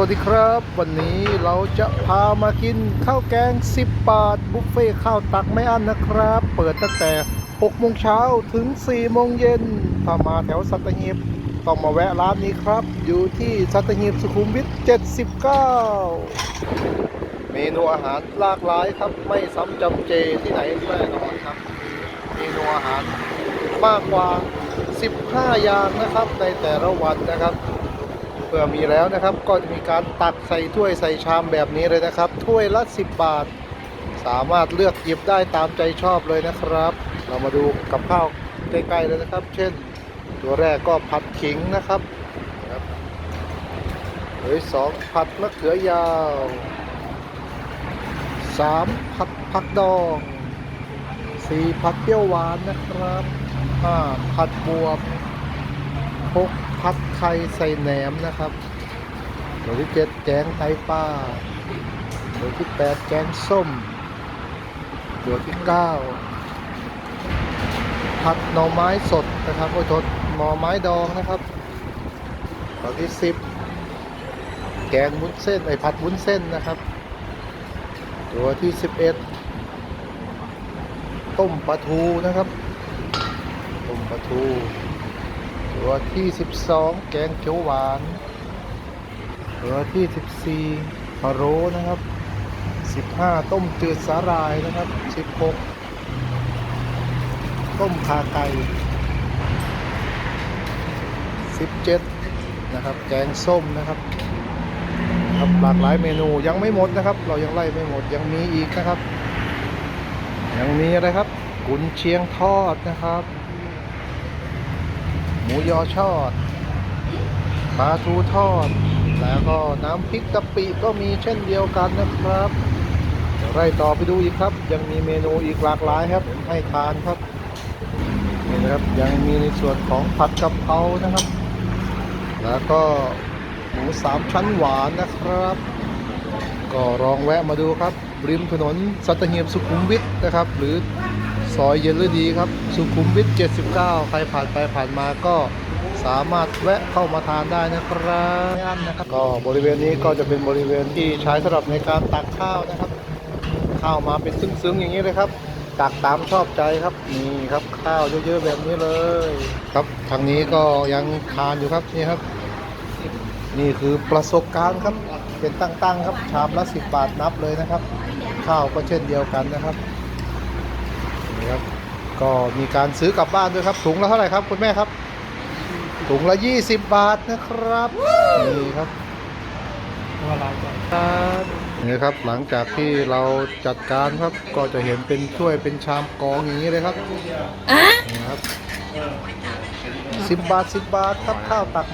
วัสดีครับ วันนี้เราจะพามากินข้าวแกง 10 บาท บุฟเฟ่ข้าวตักไม่อั้นนะครับ เปิดตั้งแต่ 6 โมงเช้าถึง 4 โมงเย็นถ้ามาแถวสัตหีบต้องมาแวะร้านนี้ครับ อยู่ที่สัตหีบสุขุมวิท 79 เมนูอาหารหลากหลายครับ ไม่ซ้ำจำเจที่ไหนแน่นอนครับ เมนูอาหารมากกว่า 15 อย่างนะครับในแต่ละวันนะครับ เพื่อมีแล้วนะครับก็จะมีการตักใส่ถ้วยใส่ชามแบบนี้เลยนะครับ ถ้วยละ 10 บาท สามารถเลือกหยิบได้ตามใจชอบเลยนะครับ เรามาดูกับข้าวใกล้ๆเลยนะครับ เช่น ตัวแรกก็ผัดขิงนะครับครับตัวที่สองผัดมะเขือยาวสามผัดผักดองสี่ผัดเปรี้ยวหวานนะครับห้าผัดบวบหก ผัดไข่ใส่แหนมนะครับตัวที่เจ็ดแกงไตปลาตัวที่แปดแกงส้มตัวที่เก้าผัดหน่อไม้สดนะครับโอ้ยทษหน่อไม้ดองนะครับตัวที่สิบแกงวุ้นเส้นไอผัดวุ้นเส้นนะครับ ตัวที่สิบเอ็ดต้มปลาทูนะครับ ต้มปลาทู ตัวที่ 12 แกงเขียวหวาน ตัวที่ 14พะโล้นะครับ 15 ต้มจืดสาหร่ายนะครับ 16 ต้มขาไก่ 17 นะครับ แกงส้มนะครับครับหลากหลายเมนูยังไม่หมดนะครับ เรายังไล่ไม่หมดยังมีอีกนะครับ ยังมีอะไรครับ กุนเชียงทอดนะครับ หมูยอทอดปลาทูทอด แล้วก็น้ำพริกกะปิก็มีเช่นเดียวกันนะครับไล่ต่อไปดูอีกครับ ยังมีเมนูอีกหลากหลายครับ ให้ทานครับนี่นะครับยังมีในส่วนของผัดกะเพรานะครับ แล้วก็หมูสามชั้นหวานนะครับ ก็ลองแวะมาดูครับ ริมถนนสัตหีบสุขุมวิทนะครับ หรือซอยเยนฤดีครับ สุขุมวิท 79 ใครผ่านไปผ่านมาก็สามารถแวะเข้ามาทานได้นะครับไม่อั้นนะครับก็บริเวณนี้ก็จะเป็นบริเวณที่ใช้สำหรับในการตักข้าวนะครับ ข้าวมาเป็นซึ้งๆอย่างนี้เลยครับตักตามชอบใจครับนี่ครับข้าวเยอะๆแบบนี้เลย ครับทางนี้ก็ยังทานอยู่ครับนี่ครับ นี่คือประสบการณ์ครับเป็นตั้งๆครับชามละสิบบาทนับเลยนะครับ ข้าวก็เช่นเดียวกันนะครับนี่ครับก็มีการซื้อกลับบ้านด้วยครับถุงละเท่าไหร่ครับคุณแม่ครับถุงละ 20 บาทนะครับนี่ครับนี่ครับหลังจากที่เราจัดการครับก็จะเห็นเป็นถ้วยเป็นชามกองอย่างนี้เลยครับนี่ครับสิบบาทสิบบาทครับข้าวตัก